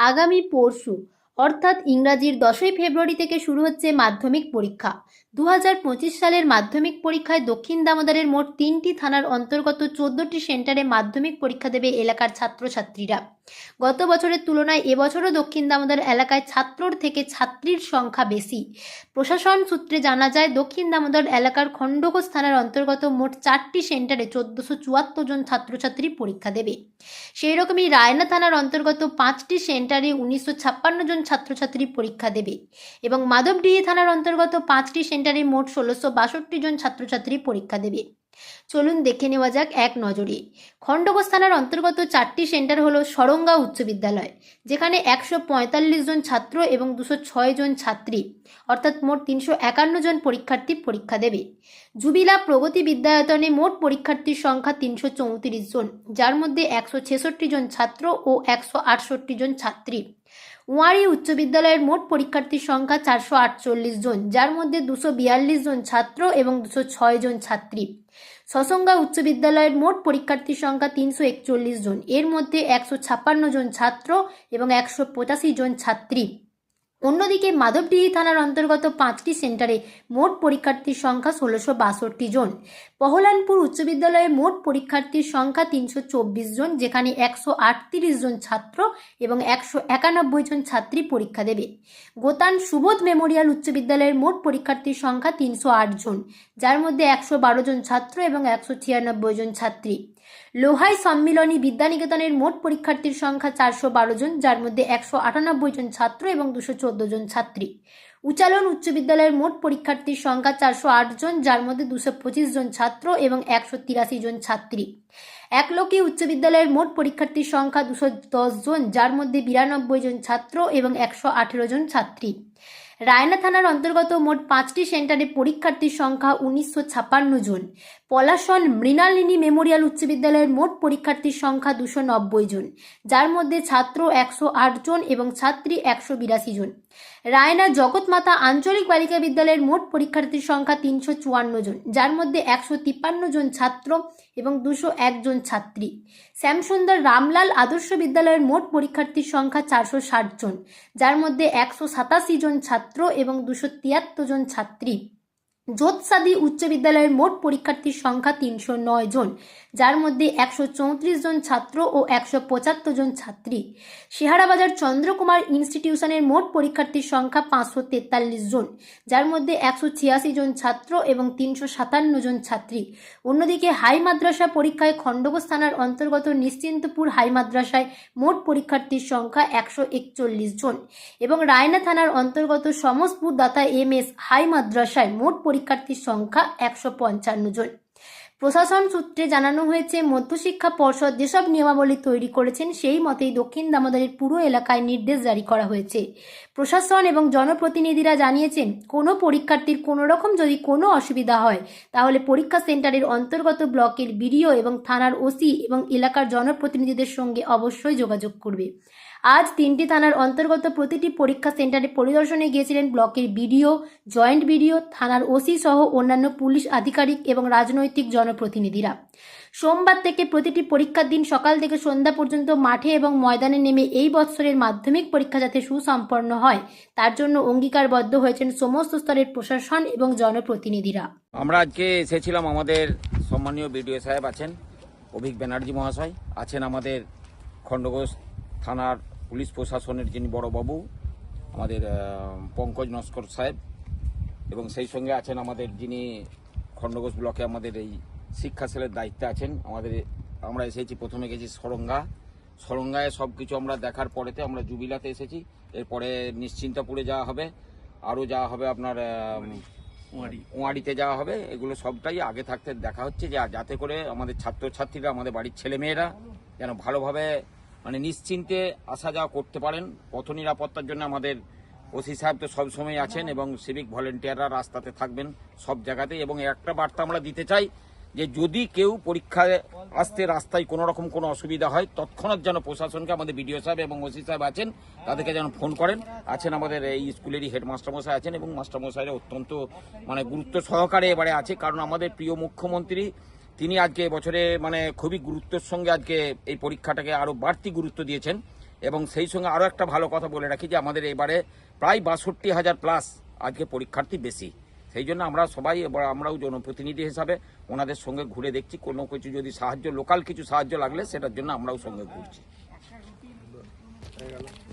আগামী পরশু অর্থাৎ ইংরাজির দশই ফেব্রুয়ারি থেকে শুরু হচ্ছে মাধ্যমিক পরীক্ষা। দু হাজার পঁচিশ সালের মাধ্যমিক পরীক্ষায় দক্ষিণ দামোদরের মোট তিনটি থানার অন্তর্গত চোদ্দটি সেন্টারে মাধ্যমিক পরীক্ষা দেবে এলাকার ছাত্রছাত্রীরা। গত বছরের তুলনায় এবছরও দক্ষিণ দামোদর এলাকায় ছাত্রর থেকে ছাত্রীর সংখ্যা বেশি। প্রশাসন সূত্রে জানা যায়, দক্ষিণ দামোদর এলাকার খণ্ডঘোষ থানার অন্তর্গত মোট চারটি সেন্টারে চোদ্দশো চুয়াত্তর জন ছাত্রছাত্রী পরীক্ষা দেবে। সেই রকমই রায়না থানার অন্তর্গত পাঁচটি সেন্টারে উনিশশো ছাপ্পান্ন জন ছাত্রছাত্রী পরীক্ষা দেবে। এবং মাধবডিহি থানার অন্তর্গত পাঁচটি সেন্টারে মোট ষোলোশো বাষট্টি জন ছাত্রছাত্রী পরীক্ষা দেবে। চলুন দেখে নেওয়া যাক এক নজরে। খণ্ডঘোষ থানার অন্তর্গত চারটি সেন্টার হলো সরঙ্গা উচ্চ বিদ্যালয়, যেখানে একশো পঁয়তাল্লিশ জন ছাত্র এবং দুশো ছয় জন ছাত্রী, অর্থাৎ মোট তিনশো একান্ন জন পরীক্ষার্থী পরীক্ষা দেবে। জুবিলা প্রগতি বিদ্যায়তনে মোট পরীক্ষার্থীর সংখ্যা তিনশো চৌত্রিশ জন, যার মধ্যে একশো ছেষট্টি জন ছাত্র ও একশো আটষট্টি জন ছাত্রী। ওয়ারি উচ্চ বিদ্যালয়ের মোট পরীক্ষার্থীর সংখ্যা চারশো আটচল্লিশ জন, যার মধ্যে দুশো বিয়াল্লিশ জন ছাত্র এবং দুশো ছয় জন ছাত্রী। সসঙ্গা উচ্চ বিদ্যালয়ের মোট পরীক্ষার্থীর সংখ্যা তিনশো একচল্লিশ জন, এর মধ্যে একশো ছাপ্পান্ন জন ছাত্র এবং একশো পঁচাশি জন ছাত্রী। অন্যদিকে মাধবডিহি থানার অন্তর্গত পাঁচটি সেন্টারে মোট পরীক্ষার্থীর সংখ্যা ষোলোশো বাষট্টি জন। পহলানপুর উচ্চ বিদ্যালয়ে মোট পরীক্ষার্থীর সংখ্যা তিনশো চব্বিশ জন, যেখানে একশো আটত্রিশ জন ছাত্র এবং একশো একানব্বই জন ছাত্রী পরীক্ষা দেবে। গোতান সুবোধ মেমোরিয়াল উচ্চ বিদ্যালয়ের মোট পরীক্ষার্থীর সংখ্যা তিনশো আট জন, যার মধ্যে একশো বারো জন ছাত্র এবং একশো ছিয়ানব্বই জন ছাত্রী। লোহাই সম্মিলনী বিদ্যানিকেতনের মোট পরীক্ষার্থীর সংখ্যা চারশো বারো জন, যার মধ্যে একশো আটানব্বই জন ছাত্র এবং দুশো চোদ্দ জন ছাত্রী। উচ্চালন উচ্চ বিদ্যালয়ের মোট পরীক্ষার্থীর সংখ্যা চারশো আট জন, যার মধ্যে দুশো পঁচিশ জন ছাত্র এবং একশো তিরাশি জন ছাত্রী। একলকি উচ্চ বিদ্যালয়ের মোট পরীক্ষার্থীর সংখ্যা দুশো দশ জন, যার মধ্যে বিরানব্বই জন ছাত্র এবং একশো আঠেরো জন ছাত্রী। রায়না থানার অন্তর্গত মোট পাঁচটি সেন্টারে পরীক্ষার্থীর সংখ্যা উনিশশো ছাপান্ন জন। পলাশন মৃণালিনী মেমোরিয়াল উচ্চ বিদ্যালয়ের মোট পরীক্ষার্থীর সংখ্যা দুশো নব্বই জন, যার মধ্যে ছাত্র একশো আট জন এবং ছাত্রী একশো বিরাশি জন। রায়না জগৎমাতা আঞ্চলিক বালিকা বিদ্যালয়ের মোট পরীক্ষার্থীর সংখ্যা তিনশো চুয়ান্ন জন, যার মধ্যে একশো তিপ্পান্ন জন ছাত্র এবং দুশো একজন ছাত্রী। শ্যামসুন্দর রামলাল আদর্শ বিদ্যালয়ের মোট পরীক্ষার্থীর সংখ্যা চারশো ষাট জন, যার মধ্যে একশো সাতাশি জন ছাত্র এবং দুশো তিয়াত্তর জন ছাত্রী। যোৎসাদি উচ্চ বিদ্যালয়ের মোট পরীক্ষার্থীর সংখ্যা তিনশো নয় জন, যার মধ্যে একশো চৌত্রিশ জন ছাত্র ও একশো পঁচাত্তর জন ছাত্রী। সিহারাবাজার চন্দ্রকুমার ইনস্টিটিউশনের মোট পরীক্ষার্থীর সংখ্যা পাঁচশো তেতাল্লিশ জন, যার মধ্যে একশো ছিয়াশি জন ছাত্র এবং তিনশো সাতান্ন জন ছাত্রী। অন্যদিকে হাই মাদ্রাসা পরীক্ষায় খণ্ডঘোষ থানার অন্তর্গত নিশ্চিন্তপুর হাই মাদ্রাসায় মোট পরীক্ষার্থীর সংখ্যা একশো একচল্লিশ জন এবং রায়না থানার অন্তর্গত সমস্তপুর দাতা এম এস হাই মাদ্রাসায় মোট পরীক্ষার্থীর সংখ্যা একশো পঞ্চান্ন জন। প্রশাসন সূত্রে জানানো হয়েছে, মধ্যশিক্ষা পর্ষদ যেসব নিয়মাবলী তৈরি করেছেন, সেই মতেই দক্ষিণ দামোদরের পুরো এলাকায় নির্দেশ জারি করা হয়েছে। প্রশাসন এবং জনপ্রতিনিধিরা জানিয়েছেন, কোনো পরীক্ষার্থীর কোনো রকম যদি কোনো অসুবিধা হয়, তাহলে পরীক্ষা সেন্টারের অন্তর্গত ব্লকের বিডিও এবং থানার ওসি এবং এলাকার জনপ্রতিনিধিদের সঙ্গে অবশ্যই যোগাযোগ করবে। আজ তিনটি থানার অন্তর্গত প্রতিটি পরীক্ষা সেন্টারে পরিদর্শনে গিয়েছিলেন ব্লকের বিডিও, জয়েন্ট বিডিও, থানার ওসি সহ অন্যান্য পুলিশ আধিকারিক এবং রাজনৈতিক জনপ্রতিনিধিরা। সোমবার থেকে প্রতিটি পরীক্ষার দিন সকাল থেকে সন্ধ্যা পর্যন্ত মাঠে এবং ময়দানে নেমে এই বৎসরের মাধ্যমিক পরীক্ষা যাতে সুসম্পন্ন হয়, তার জন্য অঙ্গীকারবদ্ধ হয়েছেন সমস্ত স্তরের প্রশাসন এবং জনপ্রতিনিধিরা। আমরা আজকে এসেছিলাম আমাদের সম্মানীয় বিডিও সাহেব আছেন, অভিক ব্যানার্জি মহাশয়, আছেন আমাদের খণ্ডঘোষ থানার পুলিশ প্রশাসনের যিনি বড়বাবু আমাদের পঙ্কজ নস্কর সাহেব এবং সেই সঙ্গে আছেন আমাদের যিনি খণ্ডঘোষ ব্লকে আমাদের এই শিক্ষা সেলের দায়িত্বে আছেন আমাদের আমরা এসেছি প্রথমে গেছি সরঙ্গা। সরঙ্গায় সব কিছু আমরা দেখার পরেতে আমরা জুবিলাতে এসেছি এরপরে নিশ্চিন্তাপুরে যাওয়া হবে আরও যাওয়া হবে আপনার ওয়াড়িতে যাওয়া হবে এগুলো সবটাই আগে থাকতে দেখা হচ্ছে যে যাতে করে আমাদের ছাত্রছাত্রীরা আমাদের বাড়ির ছেলেমেয়েরা যেন ভালোভাবে মানে নিশ্চিন্তে আসা যাওয়া করতে পারেন। পথ নিরাপত্তার জন্য আমাদের ওসি সাহেব তো সবসময় আছেন এবং সিভিক ভলেন্টিয়াররা রাস্তাতে থাকবেন সব জায়গাতেই এবং একটা বার্তা আমরা দিতে চাই যে যদি কেউ পরীক্ষায় আসতে রাস্তায় কোনো রকম কোনো অসুবিধা হয়, তৎক্ষণাৎ যেন প্রশাসনকে আমাদের বিডিও সাহেব এবং ওসি সাহেব আছেন, তাদেরকে যেন ফোন করেন। আছেন আমাদের এই স্কুলেরই হেডমাস্টার মশাই আছেন এবং মাস্টারমশাইরা অত্যন্ত মানে গুরুত্ব সহকারে এবারে আছে। কারণ আমাদের প্রিয় মুখ্যমন্ত্রী তিনি আজকে বছরে মানে খুবই গুরুত্বের সঙ্গে আজকে এই পরীক্ষাটাকে আরও বাড়তি গুরুত্ব দিয়েছেন এবং সেই সঙ্গে আরও একটা ভালো কথা বলে রাখি যে আমাদের এবারে প্রায় বাষট্টি হাজার প্লাস আজকে পরীক্ষার্থী বেশি। সেই জন্য আমরা সবাই এবার আমরাও জনপ্রতিনিধি হিসাবে ওনাদের সঙ্গে ঘুরে দেখছি। কোনো কিছু যদি সাহায্য লোকাল কিছু সাহায্য লাগলে সেটার জন্য আমরাও সঙ্গে ঘুরছি।